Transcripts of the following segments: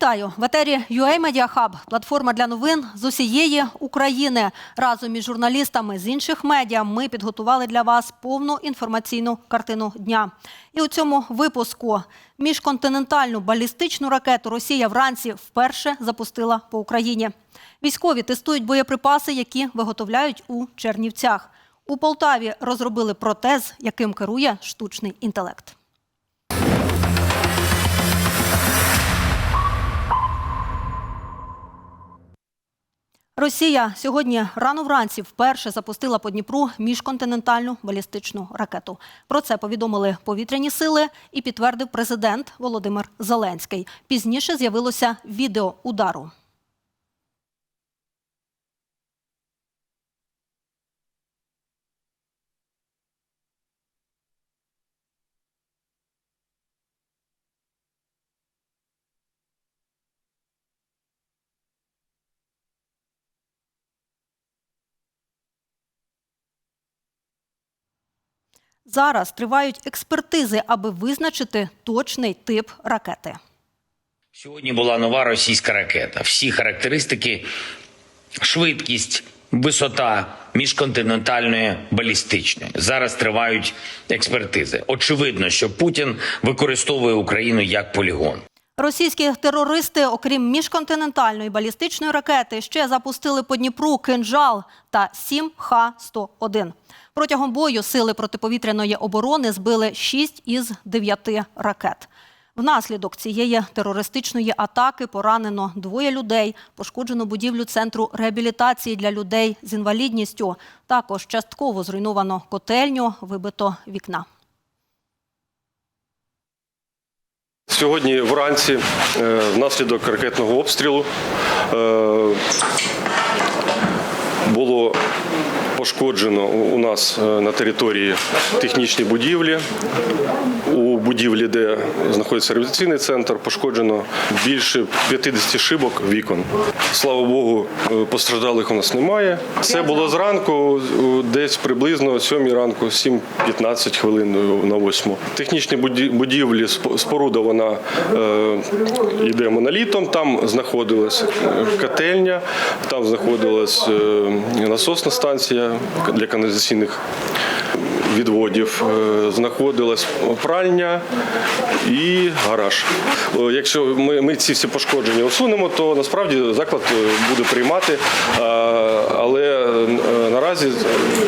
Вітаю в етері UA Media Hub, платформа для новин з усієї України. Разом із журналістами з інших медіа ми підготували для вас повну інформаційну картину дня. І у цьому випуску міжконтинентальну балістичну ракету Росія вранці вперше запустила по Україні. Військові тестують боєприпаси, які виготовляють у Чернівцях. У Полтаві розробили протез, яким керує штучний інтелект. Росія сьогодні рано вранці вперше запустила по Дніпру міжконтинентальну балістичну ракету. Про це повідомили повітряні сили і підтвердив президент Володимир Зеленський. Пізніше з'явилося відео удару. Зараз тривають експертизи, аби визначити точний тип ракети. Сьогодні була нова російська ракета. Всі характеристики, швидкість, висота міжконтинентальної балістичної. Зараз тривають експертизи. Очевидно, що Путін використовує Україну як полігон. Російські терористи, окрім міжконтинентальної балістичної ракети, ще запустили по Дніпру кинжал та 7 Х-101. Протягом бою сили протиповітряної оборони збили 6 із 9 ракет. Внаслідок цієї терористичної атаки поранено двоє людей, пошкоджено будівлю центру реабілітації для людей з інвалідністю. Також частково зруйновано котельню, вибито вікна. Сьогодні вранці е, внаслідок ракетного обстрілу е, було пошкоджено у нас е, на території технічні будівлі. Будівлі, де знаходиться реабілітаційний центр, пошкоджено більше 50 шибок вікон. Слава Богу, е, постраждалих у нас немає. Це було зранку, десь приблизно о 7 ранку, 7-15 хвилин е, на 8. Технічні будівлі, споруда вона е, йде монолітом. Там знаходилась котельня, там знаходилась насосна станція для каналізаційних відводів, е, знаходилась пральня і гараж. Е, Якщо ми, ці всі пошкодження усунемо, то насправді заклад е, буде приймати. Але наразі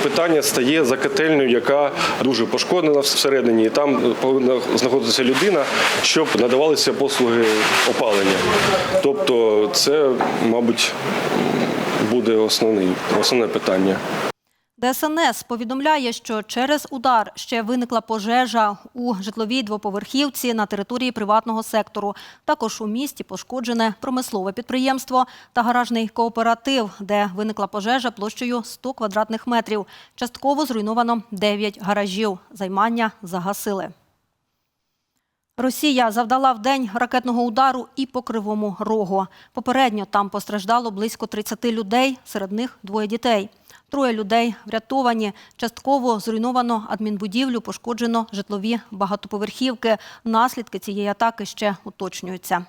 питання стає за котельню, яка дуже пошкоджена всередині, там повинна знаходитися людина, щоб надавалися послуги опалення. Тобто, це, мабуть, буде основний, основне питання. ДСНС повідомляє, що через удар ще виникла пожежа у житловій двоповерхівці на території приватного сектору. Також у місті пошкоджене промислове підприємство та гаражний кооператив, де виникла пожежа площею 100 квадратних метрів. Частково зруйновано 9 гаражів. Займання загасили. Росія завдала в день ракетного удару і по Кривому Рогу. Попередньо там постраждало близько 30 людей, серед них двоє дітей. Троє людей врятовані. Частково зруйновано адмінбудівлю, пошкоджено житлові багатоповерхівки. Наслідки цієї атаки ще уточнюються.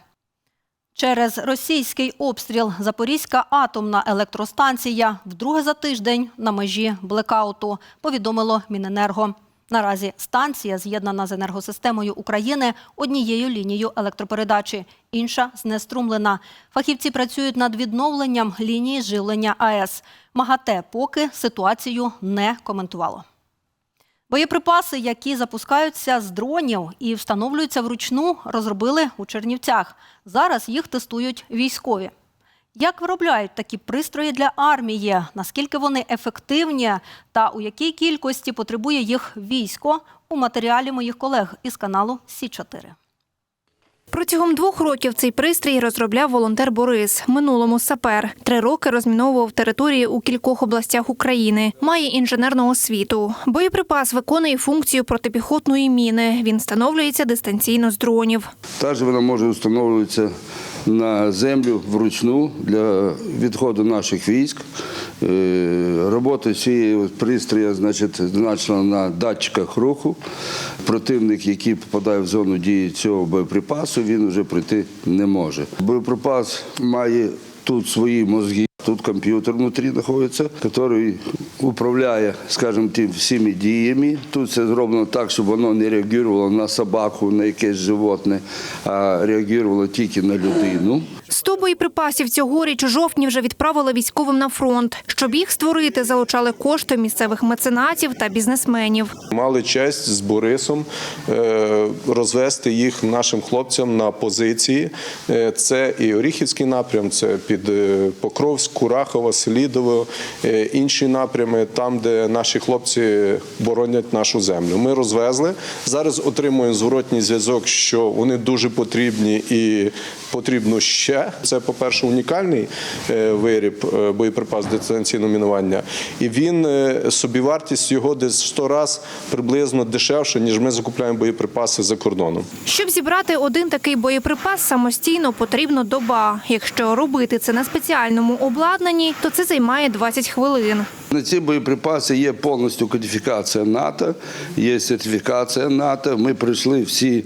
Через російський обстріл Запорізька атомна електростанція вдруге за тиждень на межі блекауту, повідомило Міненерго. Наразі станція з'єднана з енергосистемою України однією лінією електропередачі, інша знеструмлена. Фахівці працюють над відновленням лінії живлення АЕС. МАГАТЕ поки ситуацію не коментувало. Боєприпаси, які запускаються з дронів і встановлюються вручну, розробили у Чернівцях. Зараз їх тестують військові. Як виробляють такі пристрої для армії? Наскільки вони ефективні та у якій кількості потребує їх військо у матеріалі моїх колег із каналу Сі 4 Протягом двох років цей пристрій розробляв волонтер Борис. Минулому сапер. Три роки розміновував території у кількох областях України. Має інженерну освіту. Боєприпас виконує функцію протипіхотної міни. Він встановлюється дистанційно з дронів. Також вона може встановлюватися на землю вручну для відходу наших військ. Е, Робота цієї пристрої, значить, значена на датчиках руху. Противник, який попадає в зону дії цього боєприпасу, він вже прийти не може. Боєприпас має тут свої мозги. Тут комп'ютер внутрі знаходиться, який управляє, скажімо, тим всіми діями. Тут все зроблено так, щоб воно не реагувало на собаку, на якесь животне, а реагувало тільки на людину. 100 боєприпасів цьогоріч у жовтні вже відправили військовим на фронт. Щоб їх створити, залучали кошти місцевих меценатів та бізнесменів. Мали честь з Борисом е, розвести їх нашим хлопцям на позиції. Е, Це і Оріхівський напрям, це під е, Покровськ, Курахово, Селідово, е, інші напрями, там, де наші хлопці боронять нашу землю. Ми розвезли. Зараз отримуємо зворотній зв'язок, що вони дуже потрібні і потрібно ще. Це, по-перше, унікальний е, виріб, е, боєприпас дистанційного мінування. І він е, собівартість його десь 100 раз приблизно дешевше, ніж ми закупляємо боєприпаси за кордоном. Щоб зібрати один такий боєприпас самостійно потрібно доба. Якщо робити це на спеціальному обладнанні, то це займає 20 хвилин. На ці боєприпаси є повністю кодифікація НАТО, є сертифікація НАТО. Ми пройшли всі,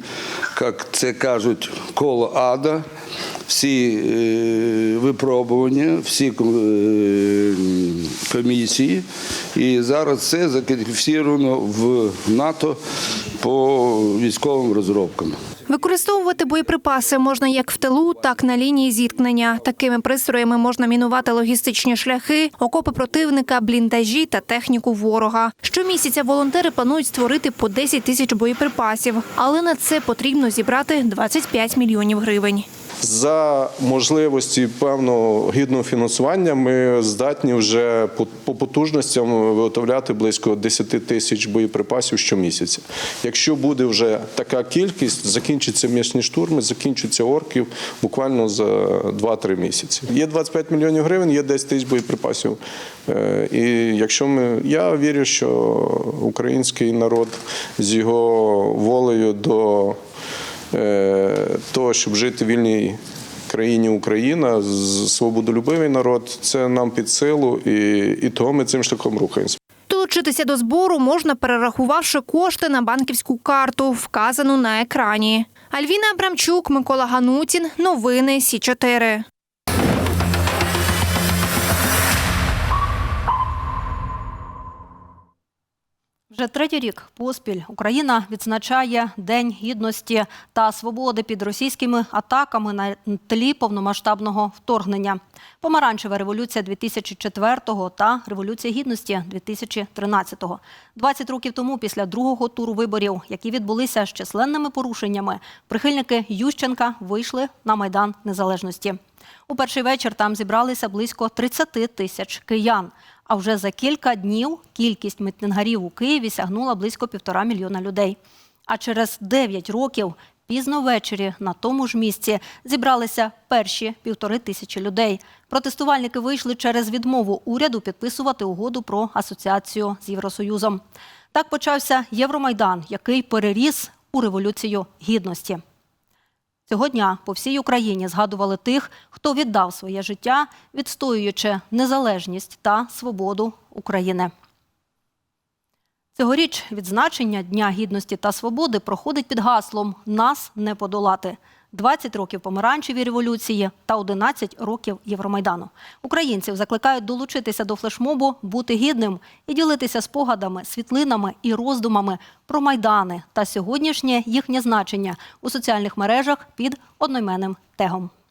як це кажуть, коло ада, всі е, випробування, всі е, комісії. І зараз це закодифіковано в НАТО по військовим розробкам. Використовувати боєприпаси можна як в тилу, так на лінії зіткнення. Такими пристроями можна мінувати логістичні шляхи, окопи противника, бліндажі та техніку ворога. Щомісяця волонтери планують створити по 10 тисяч боєприпасів, але на це потрібно зібрати 25 мільйонів гривень. За можливості певного гідного фінансування ми здатні вже по, по потужностям виготовляти близько 10 тисяч боєприпасів щомісяця. Якщо буде вже така кількість, закінчаться м'ясні штурми, закінчаться орків буквально за 2-3 місяці. Є 25 мільйонів гривень, є 10 тисяч боєприпасів. Е, І якщо ми, я вірю, що український народ з його волею до того, щоб жити в вільній країні Україна, свободолюбивий народ, це нам під силу, і, і того ми цим шляхом рухаємося. Долучитися до збору можна, перерахувавши кошти на банківську карту, вказану на екрані. Альвіна Абрамчук, Микола Ганутін. Новини Сі 4 Вже третій рік поспіль Україна відзначає День гідності та свободи під російськими атаками на тлі повномасштабного вторгнення. Помаранчева революція 2004-го та революція гідності 2013-го. 20 років тому, після другого туру виборів, які відбулися з численними порушеннями, прихильники Ющенка вийшли на майдан незалежності. У перший вечір там зібралися близько 30 тисяч киян. А вже за кілька днів кількість мітингарів у Києві сягнула близько півтора мільйона людей. А через 9 років пізно ввечері на тому ж місці зібралися перші півтори тисячі людей. Протестувальники вийшли через відмову уряду підписувати угоду про асоціацію з Євросоюзом. Так почався Євромайдан, який переріс у революцію гідності. Цього дня по всій Україні згадували тих, хто віддав своє життя, відстоюючи незалежність та свободу України. Цьогоріч відзначення Дня гідності та свободи проходить під гаслом Нас не подолати. 20 років помаранчевій революції та 11 років Євромайдану. Українців закликають долучитися до флешмобу, бути гідним і ділитися спогадами, світлинами і роздумами про майдани та сьогоднішнє їхнє значення у соціальних мережах під одноіменним тегом. –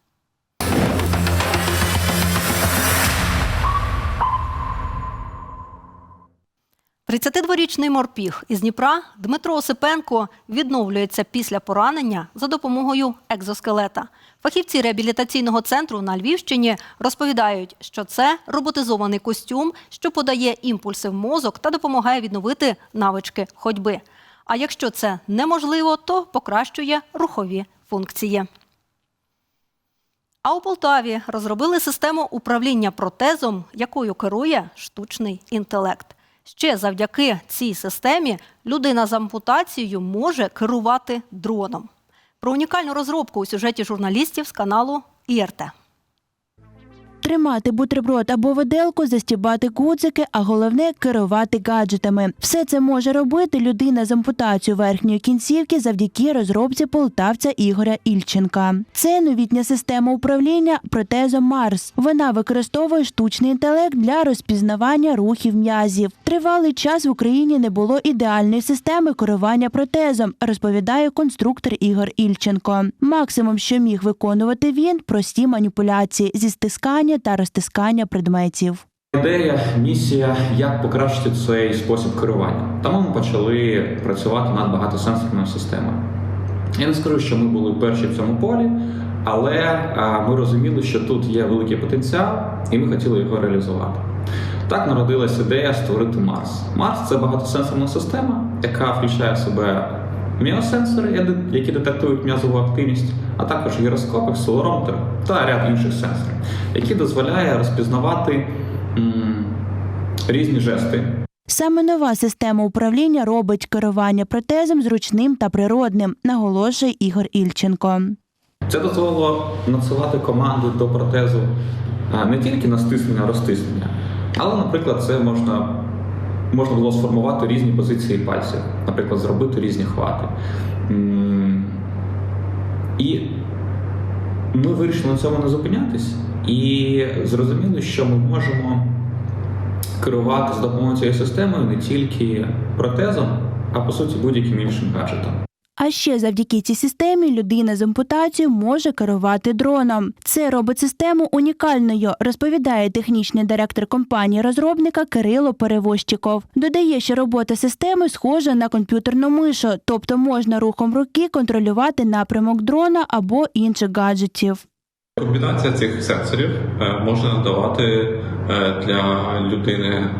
32-річний морпіг із Дніпра Дмитро Осипенко відновлюється після поранення за допомогою екзоскелета. Фахівці реабілітаційного центру на Львівщині розповідають, що це роботизований костюм, що подає імпульси в мозок та допомагає відновити навички ходьби. А якщо це неможливо, то покращує рухові функції. А у Полтаві розробили систему управління протезом, якою керує штучний інтелект. Ще завдяки цій системі людина з ампутацією може керувати дроном. Про унікальну розробку у сюжеті журналістів з каналу ІРТ. Тримати бутерброд або виделку, застібати гудзики, а головне керувати гаджетами. Все це може робити людина з ампутацією верхньої кінцівки завдяки розробці полтавця Ігоря Ільченка. Це новітня система управління протезом Марс. Вона використовує штучний інтелект для розпізнавання рухів м'язів. Тривалий час в Україні не було ідеальної системи керування протезом, розповідає конструктор Ігор Ільченко. Максимум, що міг виконувати він, прості маніпуляції зі стискання та розтискання предметів. Ідея, місія, як покращити цей спосіб керування. Тому ми почали працювати над багатосенсорною системою. Я не скажу, що ми були перші в цьому полі, але ми розуміли, що тут є великий потенціал, і ми хотіли його реалізувати. Так народилась ідея створити Марс. Марс це багатосенсорна система, яка включає в себе міосенсори, які детектують м'язову активність, а також гіроскоп, акселерометр та ряд інших сенсорів, які дозволяє розпізнавати м, різні жести, Саме нова система управління робить керування протезом зручним та природним, наголошує Ігор Ільченко. Це дозволило надсилати команди до протезу не тільки на стиснення, розтиснення, але, наприклад, це можна, можна було сформувати різні позиції пальців, наприклад, зробити різні хвати. І ми вирішили на цьому не зупинятись і зрозуміли, що ми можемо керувати з допомогою цієї системи не тільки протезом, а по суті будь-яким іншим гаджетом. А ще завдяки цій системі людина з ампутацією може керувати дроном. Це робить систему унікальною, розповідає технічний директор компанії розробника Кирило Перевозчиков. Додає, що робота системи схожа на комп'ютерну мишу, тобто можна рухом руки контролювати напрямок дрона або інших гаджетів. Комбінація цих сенсорів е, може надавати е, для людини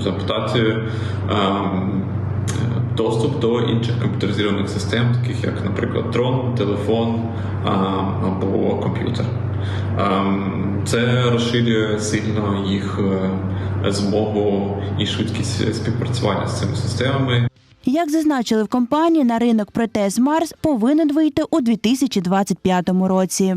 з ампутацією е, м, доступ до інших комп'ютеризованих систем, таких як, наприклад, дрон, телефон або комп'ютер. Це розширює сильно їх е, змогу і швидкість співпрацювання з цими системами. Як зазначили в компанії, на ринок протез Марс повинен вийти у 2025 році.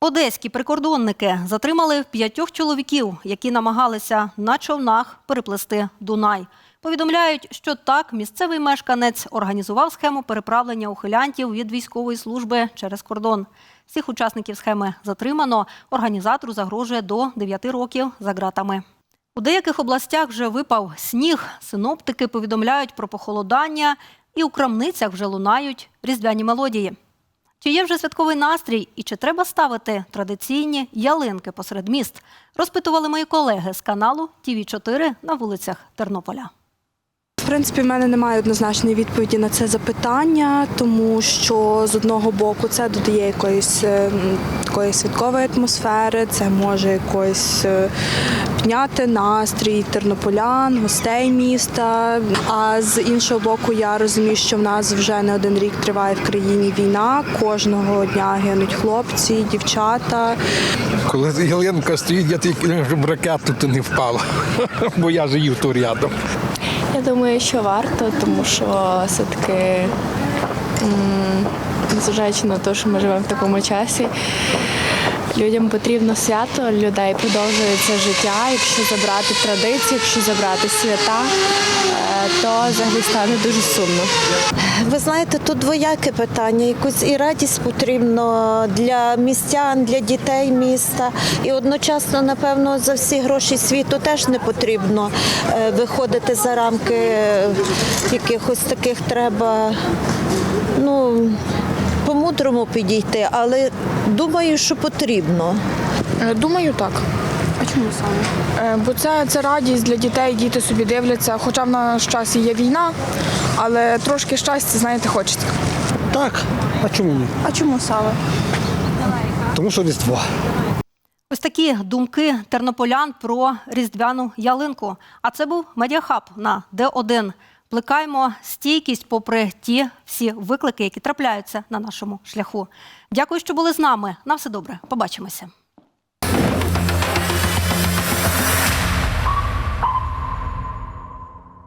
Одеські прикордонники затримали п'ятьох чоловіків, які намагалися на човнах переплести Дунай. Повідомляють, що так місцевий мешканець організував схему переправлення ухилянтів від військової служби через кордон. Всіх учасників схеми затримано. Організатору загрожує до 9 років за ґратами. У деяких областях вже випав сніг. Синоптики повідомляють про похолодання, і у крамницях вже лунають різдвяні мелодії. Чи є вже святковий настрій і чи треба ставити традиційні ялинки посеред міст? Розпитували мої колеги з каналу ТІВІ 4 на вулицях Тернополя. Принципі, в мене немає однозначної відповіді на це запитання, тому що з одного боку це додає якоїсь е, такої святкової атмосфери, це може якось е, підняти настрій тернополян, гостей міста. А з іншого боку, я розумію, що в нас вже не один рік триває в країні війна. Кожного дня гинуть хлопці, дівчата. Коли ялинка стоїть, я тільки щоб ракета не впала, бо я живу тут рядом. Думаю, що варто, тому що все-таки, незважаючи на те, що ми живемо в такому часі, людям потрібно свято, людей продовжується життя. Якщо забрати традиції, якщо забрати свята, е, то взагалі стане дуже сумно. Ви знаєте, тут двояке питання. Якусь і радість потрібно для містян, для дітей міста. І одночасно, напевно, за всі гроші світу теж не потрібно е, виходити за рамки е, якихось таких треба. Ну, по-мудрому підійти, але думаю, що потрібно. Е, Думаю, так. А чому саме? Бо це, це радість для дітей, діти собі дивляться. Хоча в наш час і є війна, але трошки щастя, знаєте, хочеться. Так, а чому ні? А чому саме? Тому що різдво. Ось такі думки тернополян про різдвяну ялинку. А це був медіахаб на Д1. Плекаємо стійкість попри ті всі виклики, які трапляються на нашому шляху. Дякую, що були з нами. На все добре. Побачимося.